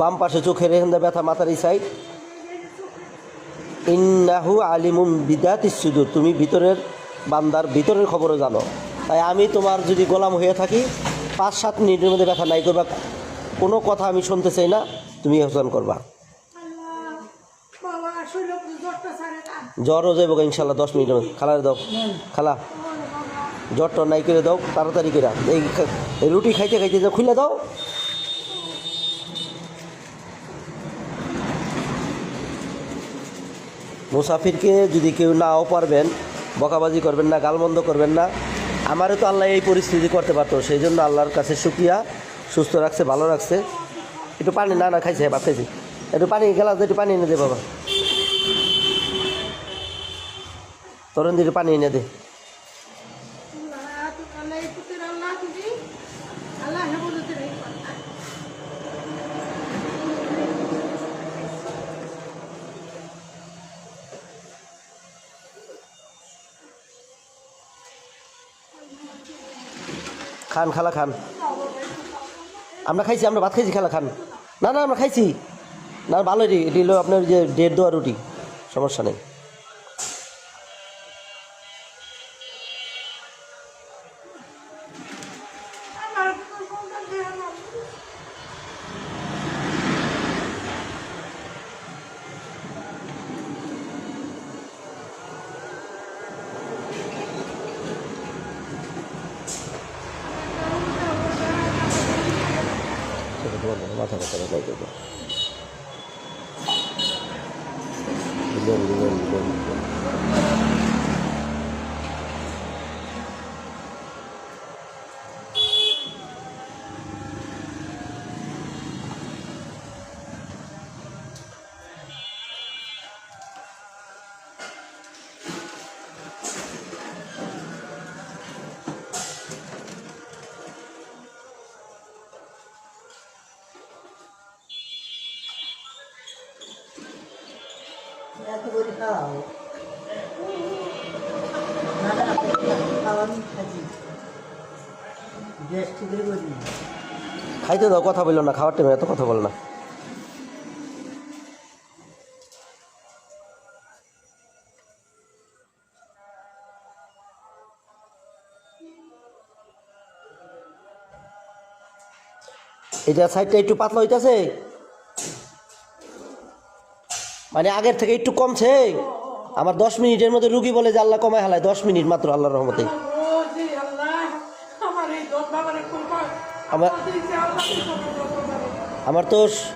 বাম পাশে চোখের এখান ব্যথা মাথার এই সাইড ইন্নাহু আলিমুম বিদাত সুদূর, তুমি ভিতরের বান্দার ভিতরের খবরও জানো। তাই আমি তোমার যদি গোলাম হয়ে থাকি পাঁচ সাত মিনিটের মধ্যে ব্যথা নাই করবা, কোনো কথা আমি শুনতে চাই না, তুমি হোসন করবা। জ্বরও যাব ইনশাল্লাহ দশ মিনিটের মধ্যে। খালারে দাও। খালা, জ্বরটা নাই করে দাও, তাড়াতাড়ি করে এই রুটি খাইতে খাইতে খুলে দাও মুসাফিরকে যদি কেউ নাও পারবেন, বকাবাজি করবেন না, গালমন্দ করবেন না, আমারও তো আল্লাহ এই পরিস্থিতি করতে পারতো, সেই জন্য আল্লাহর কাছে সুক্রিয়া সুস্থ রাখছে, ভালো রাখছে। একটু পানি, না না, খাইছে, ভাত খাইছি। একটু পানি, গেলাস, একটু পানি এনে দে, বাবা। তরুণ দিকে পানি এনে দে। খান, খালা খান। আমরা খাইছি, আমরা ভাত খাইছি, খালা খান। না না, আমরা খাইছি। না, ভালো, এটি এটি হলো আপনার যে দেড় দোয়া রুটি। সমস্যা নেই। আমার কোনটা দেহ না সেটা তোমার মাথা ব্যথা নাই করব দিলেন দিলেন দিলেন খাইতে দাও, কথা বলল না, খাওয়ার টাইমে এত কথা বল না। এটা সাইডটা একটু পাতলা হইতাছে? মানে আগের থেকে একটু কমছে। আমার দশ মিনিটের মধ্যে রুগী বলে যে আল্লাহ কমায় হালায় দশ মিনিট মাত্র আল্লাহর রহমতে। আল্লাহ আমার আল্লাহ আমার তো